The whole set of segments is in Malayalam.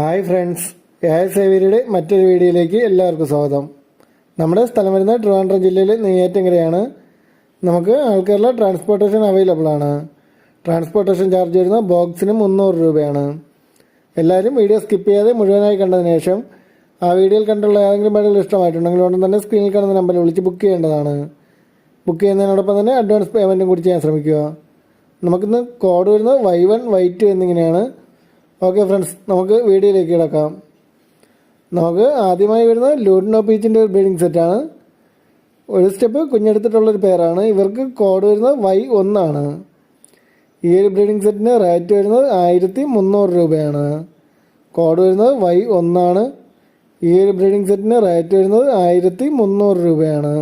ഹായ് ഫ്രണ്ട്സ് എ സേവരിയുടെ മറ്റൊരു വീഡിയോയിലേക്ക് എല്ലാവർക്കും സ്വാഗതം. നമ്മുടെ സ്ഥലം വരുന്നത് ട്രിവാൻഡ്രം ജില്ലയിലെ നെയ്യാറ്റങ്കരയാണ് നമുക്ക് ആൾക്കാരുടെ ട്രാൻസ്പോർട്ടേഷൻ അവൈലബിൾ ആണ്. ട്രാൻസ്പോർട്ടേഷൻ ചാർജ് വരുന്ന ബോക്സിന് മുന്നൂറ് രൂപയാണ്. എല്ലാവരും വീഡിയോ സ്കിപ്പ് ചെയ്യാതെ മുഴുവനായി കണ്ടതിന് ശേഷം ആ വീഡിയോയിൽ കണ്ടുള്ള ഏതെങ്കിലും ബൈഡുകൾ ഇഷ്ടമായിട്ടുണ്ടെങ്കിൽ ഉടൻ തന്നെ സ്ക്രീനിൽ കാണുന്ന നമ്പറിൽ വിളിച്ച് ബുക്ക് ചെയ്യേണ്ടതാണ്. ബുക്ക് ചെയ്യുന്നതിനോടൊപ്പം തന്നെ അഡ്വാൻസ് പേയ്മെന്റും കൂടി ചെയ്യാൻ ശ്രമിക്കുക. നമുക്കിന്ന് കോഡ് വരുന്നത് വൈ വൺ വൈ ടു എന്നിങ്ങനെയാണ്. ഓക്കെ ഫ്രണ്ട്സ് നമുക്ക് വീഡിയോയിലേക്ക് കിടക്കാം. നമുക്ക് ആദ്യമായി വരുന്നത് ലൂഡിനോ പീച്ചിന്റെ ഒരു ബ്രീഡിംഗ് സെറ്റാണ് ഒരു സ്റ്റെപ്പ് കുഞ്ഞെടുത്തിട്ടുള്ളൊരു പേരാണ് ഇവർക്ക് കോഡ് വരുന്നത് വൈ ഒന്നാണ് ഈ ഒരു ബ്രീഡിംഗ് സെറ്റിന് റേറ്റ് വരുന്നത് ആയിരത്തി മുന്നൂറ് രൂപയാണ്. കോഡ് വരുന്നത് വൈ ഒന്നാണ് ഈ ഒരു ബ്രീഡിംഗ് സെറ്റിന് റേറ്റ് വരുന്നത് ആയിരത്തി മുന്നൂറ് രൂപയാണ്.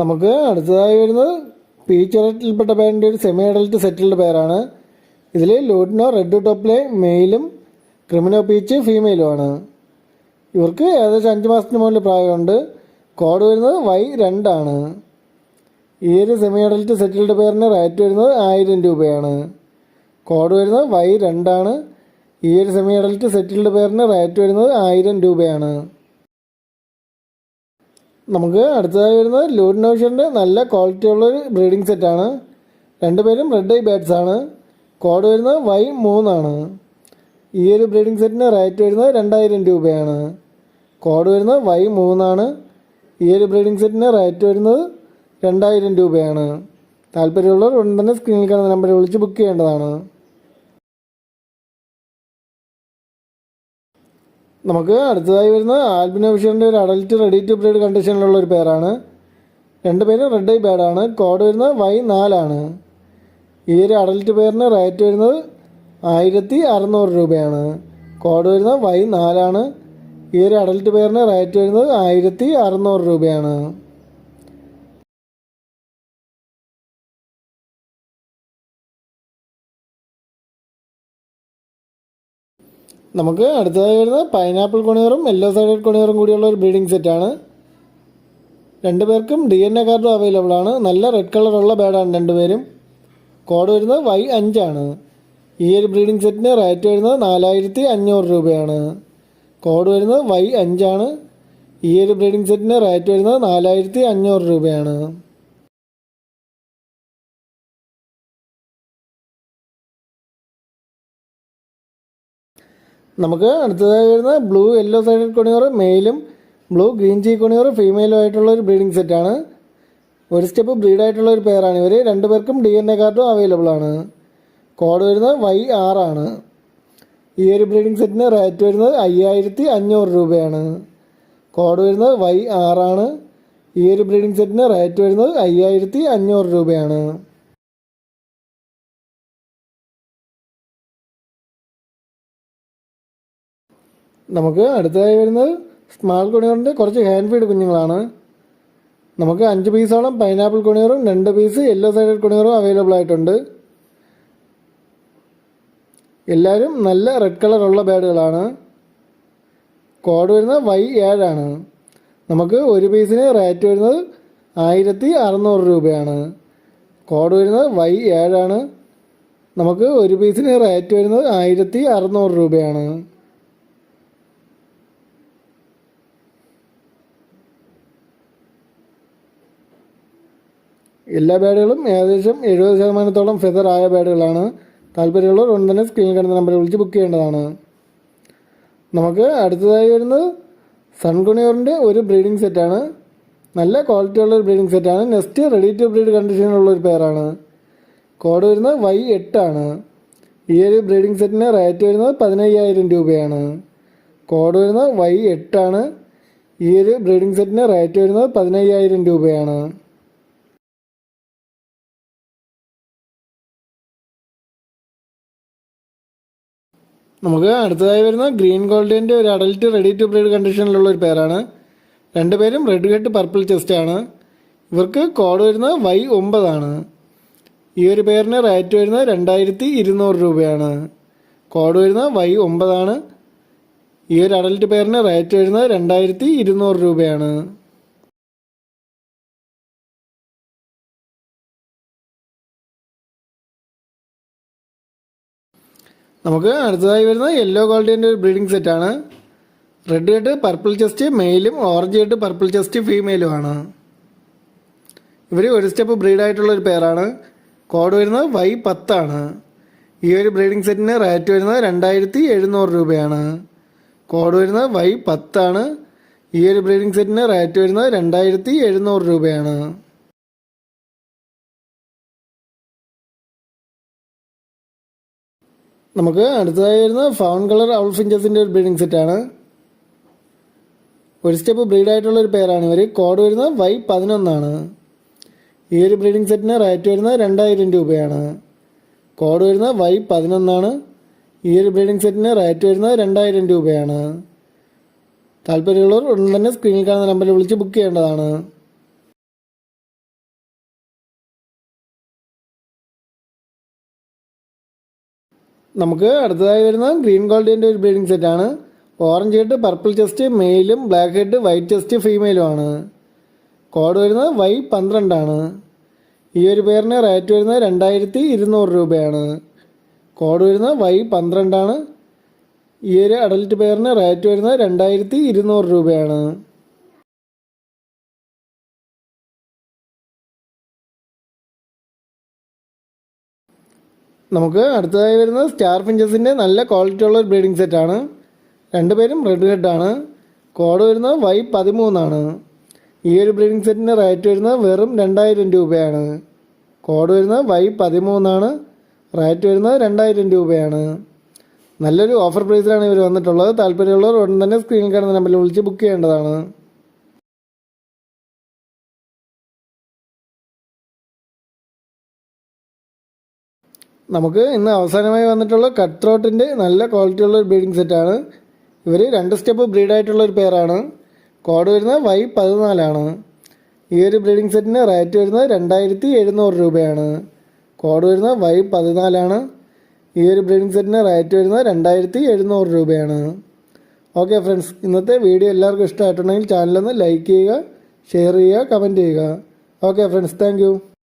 നമുക്ക് അടുത്തതായി വരുന്നത് പീച്ച് അഡൽറ്റിൽപ്പെട്ട പേരിന്റെ ഒരു സെമി അഡൽട്ട് സെറ്റിൽഡ് പേരാണ്. ഇതിൽ ലൂഡിനോ റെഡ് ടോപ്പിലെ മെയിലും ക്രിമിനോ പീച്ച് ഫീമെയിലുമാണ് ഇവർക്ക് ഏകദേശം അഞ്ച് മാസത്തിന് മുകളിൽ പ്രായമുണ്ട്. കോഡ് വരുന്നത് വൈ രണ്ടാണ് ഈ ഒരു സെമി അഡൽട്ട് സെറ്റിൽഡ് പേരിന് റേറ്റ് വരുന്നത് ആയിരം രൂപയാണ്. കോഡ് വരുന്നത് വൈ രണ്ടാണ് ഈ ഒരു സെമി അഡൽട്ട് സെറ്റിൽഡ് പേരിന് റേറ്റ് വരുന്നത് ആയിരം രൂപയാണ്. നമുക്ക് അടുത്തതായി വരുന്നത് ലൂഡിനോഷറിന്റെ നല്ല ക്വാളിറ്റിയുള്ള ഒരു ബ്രീഡിംഗ് സെറ്റാണ് രണ്ടുപേരും റെഡ് ഐ ബാറ്റ്സ് ആണ്. കോഡ് വരുന്നത് വൈ മൂന്നാണ് ഈ ഒരു ബ്രീഡിംഗ് സെറ്റിന് റേറ്റ് വരുന്നത് രണ്ടായിരം രൂപയാണ്. കോഡ് വരുന്നത് വൈ മൂന്നാണ് ഈ ഒരു ബ്രീഡിംഗ് സെറ്റിന് റേറ്റ് വരുന്നത് രണ്ടായിരം രൂപയാണ്. താല്പര്യമുള്ളവർ ഉടൻ തന്നെ സ്ക്രീനിൽ കാണുന്ന നമ്പറിൽ വിളിച്ച് ബുക്ക് ചെയ്യേണ്ടതാണ്. നമുക്ക് അടുത്തതായി വരുന്നത് ആൽബിനോ വിഷറിന്റെ ഒരു അഡൽറ്റ് റെഡി ടു ബ്രീഡ് കണ്ടീഷനിലുള്ള ഒരു പേരാണ് രണ്ട് പേര് റെഡ് ഐ ബാഡാണ് കോഡ് വരുന്നത് വൈ നാലാണ് ഈ ഒരു അഡൽറ്റ് പേരിന് റേറ്റ് വരുന്നത് ആയിരത്തി അറുന്നൂറ് രൂപയാണ്. കോഡ് വരുന്നത് വൈ നാലാണ് ഈ ഒരു അഡൽറ്റ് പേരിന് റേറ്റ് വരുന്നത് ആയിരത്തി അറുന്നൂറ് രൂപയാണ്. നമുക്ക് അടുത്തതായി വരുന്നത് പൈനാപ്പിൾ കൊണിയറും യെല്ലോ സൈഡഡ് കൊണിയറും കൂടിയുള്ള ഒരു ബ്രീഡിംഗ് സെറ്റാണ് രണ്ടുപേർക്കും ഡി എൻ എ കാർഡും അവൈലബിൾ ആണ്. നല്ല റെഡ് കളറുള്ള ബേഡാണ് രണ്ടുപേരും കോഡ് വരുന്നത് വൈ അഞ്ചാണ് ഈ ഒരു ബ്രീഡിംഗ് സെറ്റിന് റേറ്റ് വരുന്നത് നാലായിരത്തി അഞ്ഞൂറ് രൂപയാണ്. കോഡ് വരുന്നത് വൈ അഞ്ചാണ് ഈ ഒരു ബ്രീഡിംഗ് സെറ്റിന് റേറ്റ് വരുന്നത് നാലായിരത്തി അഞ്ഞൂറ് രൂപയാണ്. നമുക്ക് അടുത്തതായി വരുന്ന ബ്ലൂ യെല്ലോ സൈഡഡ് കൊണിയർ മെയിലും ബ്ലൂ ഗ്രീൻ ചീ കൊണിയർ ഫീമെയിലും ആയിട്ടുള്ള ഒരു ബ്രീഡിംഗ് സെറ്റാണ് ഒരു സ്റ്റെപ്പ് ബ്രീഡ് ആയിട്ടുള്ള ഒരു പെയറാണ് ഇവർ രണ്ടു പേർക്കും ഡി എൻ എ കാർഡും അവൈലബിൾ ആണ്. കോഡ് വരുന്നത് വൈ ആർ ആണ്. ഈ ഒരു ബ്രീഡിംഗ് സെറ്റിന് റേറ്റ് വരുന്നത് അയ്യായിരത്തി അഞ്ഞൂറ് രൂപയാണ്. കോഡ് വരുന്നത് വൈ ആറാണ് ഈ ഒരു ബ്രീഡിംഗ് സെറ്റിന് റേറ്റ് വരുന്നത് അയ്യായിരത്തി അഞ്ഞൂറ് രൂപയാണ്. നമുക്ക് അടുത്തതായി വരുന്നത് സ്മാൾ കുണിയറിന്റെ കുറച്ച് ഹാൻഡ് ഫീഡ് കുഞ്ഞുങ്ങളാണ്. നമുക്ക് അഞ്ച് പീസോളം പൈനാപ്പിൾ കുണിയറും രണ്ട് പീസ് യെല്ലോ സൈഡഡ് കുണിയറും അവൈലബിൾ ആയിട്ടുണ്ട്. എല്ലാവരും നല്ല റെഡ് കളറുള്ള ബാഡുകളാണ് കോഡ് വരുന്നത് വൈ ഏഴാണ് നമുക്ക് ഒരു പീസിന് റേറ്റ് വരുന്നത് ആയിരത്തി അറുന്നൂറ് രൂപയാണ്. കോഡ് വരുന്നത് വൈ ഏഴാണ് നമുക്ക് ഒരു പീസിന് റേറ്റ് വരുന്നത് ആയിരത്തി അറുന്നൂറ് രൂപയാണ്. എല്ലാ ബാഡുകളും ഏകദേശം എഴുപത് ശതമാനത്തോളം ഫെദർ ആയ ബാഡുകളാണ്. താല്പര്യമുള്ളവർ ഉടൻ തന്നെ സ്ക്രീനിൽ കാണുന്ന നമ്പറിൽ വിളിച്ച് ബുക്ക് ചെയ്യേണ്ടതാണ്. നമുക്ക് അടുത്തതായി വരുന്നത് സൺകുണിയോറിന്റെ ഒരു ബ്രീഡിംഗ് സെറ്റാണ് നല്ല ക്വാളിറ്റി ഉള്ള ഒരു ബ്രീഡിംഗ് സെറ്റാണ് നെക്സ്റ്റ് റെഡി ടു ബ്രീഡ് കണ്ടീഷനിലുള്ള ഒരു പെയറാണ് കോഡ് വരുന്നത് വൈ എട്ടാണ് ഈ ഒരു ബ്രീഡിംഗ് സെറ്റിന് റേറ്റ് വരുന്നത് പതിനയ്യായിരം രൂപയാണ്. കോഡ് വരുന്നത് വൈ എട്ടാണ് ഈ ഒരു ബ്രീഡിംഗ് സെറ്റിന് റേറ്റ് വരുന്നത് പതിനയ്യായിരം രൂപയാണ്. നമുക്ക് അടുത്തതായി വരുന്ന ഗ്രീൻ ഗോൾഡിന്റെ ഒരു അഡൽട്ട് റെഡി ടു ബ്രീഡ് കണ്ടീഷനിലുള്ള ഒരു പേരാണ് രണ്ടുപേരും റെഡ് ഗെഡ് പർപ്പിൾ ചെസ്റ്റ് ആണ്. ഇവർക്ക് കോഡ് വരുന്നത് വൈ ഒമ്പതാണ്. ഈ ഒരു പേരിന് റേറ്റ് വരുന്നത് രണ്ടായിരത്തി ഇരുന്നൂറ് രൂപയാണ്. കോഡ് വരുന്നത് വൈ ഒമ്പതാണ്. ഈ ഒരു അഡൽട്ട് പേരിന് റേറ്റ് വരുന്നത് രണ്ടായിരത്തി ഇരുന്നൂറ് രൂപയാണ്. നമുക്ക് അടുത്തതായി വരുന്നത് യെല്ലോ ക്വാളിറ്റിന്റെ ഒരു ബ്രീഡിംഗ് സെറ്റാണ് റെഡ് ഹെഡ് പർപ്പിൾ ചെസ്റ്റ് മെയിലും ഓറഞ്ച് ഹെഡ് പർപ്പിൾ ചെസ്റ്റ് ഫീമെയിലുമാണ് ഇവർ ഒരു സ്റ്റെപ്പ് ബ്രീഡായിട്ടുള്ള ഒരു പേരാണ് കോഡ് വരുന്നത് വൈ പത്താണ് ഈ ഒരു ബ്രീഡിംഗ് സെറ്റിന് റേറ്റ് വരുന്നത് രണ്ടായിരത്തി എഴുന്നൂറ് രൂപയാണ്. കോഡ് വരുന്നത് വൈ പത്താണ് ഈ ഒരു ബ്രീഡിംഗ് സെറ്റിന് റേറ്റ് വരുന്നത് രണ്ടായിരത്തി എഴുന്നൂറ് രൂപയാണ്. നമുക്ക് അടുത്തതായി ഫൗൺ കളർ ഔൾ ഫിഞ്ചസിന്റെ ഒരു ബ്രീഡിംഗ് സെറ്റാണ് ഒരു സ്റ്റെപ്പ് ബ്രീഡായിട്ടുള്ള ഒരു പേരാണ് ഇവർ കോഡ് വരുന്നത് വൈ പതിനൊന്നാണ് ഈ ഒരു ബ്രീഡിംഗ് സെറ്റിന് റേറ്റ് വരുന്നത് രണ്ടായിരം രൂപയാണ്. കോഡ് വരുന്നത് വൈ പതിനൊന്നാണ് ഈ ഒരു ബ്രീഡിംഗ് സെറ്റിന് റേറ്റ് വരുന്നത് രണ്ടായിരം രൂപയാണ്. താല്പര്യമുള്ളവർ ഉടൻ തന്നെ സ്ക്രീനിൽ കാണുന്ന നമ്പറിൽ വിളിച്ച് ബുക്ക് ചെയ്യേണ്ടതാണ്. നമുക്ക് അടുത്തതായി വരുന്നത് ഗ്രീൻ ഗോൾഡിന്റെ ഒരു ബ്രീഡിംഗ് സെറ്റാണ് ഓറഞ്ച് ഹെഡ് പർപ്പിൾ ചെസ്റ്റ് മെയിലും ബ്ലാക്ക് ഹെഡ് വൈറ്റ് ചെസ്റ്റ് ഫീമെയിലും ആണ്. കോഡ് വരുന്നത് വൈ പന്ത്രണ്ടാണ് ഈ ഒരു പേരിന് റേറ്റ് വരുന്നത് രണ്ടായിരത്തി ഇരുന്നൂറ് രൂപയാണ്. കോഡ് വരുന്നത് വൈ പന്ത്രണ്ടാണ് ഈ ഒരു അഡൽറ്റ് പേരിന് റേറ്റ് വരുന്നത് രണ്ടായിരത്തി ഇരുന്നൂറ് രൂപയാണ്. നമുക്ക് അടുത്തതായി വരുന്നത് സ്റ്റാർ ഫിഞ്ചസിന്റെ നല്ല ക്വാളിറ്റി ഉള്ള ഒരു ബ്രീഡിംഗ് സെറ്റാണ് രണ്ടുപേരും റെഡ് ഹെഡാണ് കോഡ് വരുന്നത് വൈ പതിമൂന്നാണ് ഈ ഒരു ബ്രീഡിംഗ് സെറ്റിന്റെ റേറ്റ് വരുന്നത് വെറും രണ്ടായിരം രൂപയാണ്. കോഡ് വരുന്നത് വൈ പതിമൂന്നാണ് റേറ്റ് വരുന്നത് രണ്ടായിരം രൂപയാണ്. നല്ലൊരു ഓഫർ പ്രൈസിലാണ് ഇവർ വന്നിട്ടുള്ളത്. താല്പര്യമുള്ളവർ ഉടൻ തന്നെ സ്ക്രീനിൽ കാണുന്ന നമ്പറിൽ വിളിച്ച് ബുക്ക് ചെയ്യേണ്ടതാണ്. നമുക്ക് ഇന്ന് അവസാനമായി വന്നിട്ടുള്ള കട്ട് ത്രോട്ടിന്റെ നല്ല ക്വാളിറ്റിയുള്ള ഒരു ബ്രീഡിംഗ് സെറ്റാണ് ഇവർ രണ്ട് സ്റ്റെപ്പ് ബ്രീഡായിട്ടുള്ള ഒരു പേരാണ് കോഡ് വരുന്നത് വൈ പതിനാലാണ്. ഈ ഒരു ബ്രീഡിംഗ് സെറ്റിന് റേറ്റ് വരുന്നത് രണ്ടായിരത്തി എഴുന്നൂറ് രൂപയാണ്. കോഡ് വരുന്നത് വൈ പതിനാലാണ്. ഈ ഒരു ബ്രീഡിംഗ് സെറ്റിന് റേറ്റ് വരുന്നത് രണ്ടായിരത്തി എഴുന്നൂറ് രൂപയാണ്. ഓക്കെ ഫ്രണ്ട്സ് ഇന്നത്തെ വീഡിയോ എല്ലാവർക്കും ഇഷ്ടമായിട്ടുണ്ടെങ്കിൽ ചാനലൊന്ന് ലൈക്ക് ചെയ്യുക ഷെയർ ചെയ്യുക കമന്റ് ചെയ്യുക. Okay friends thank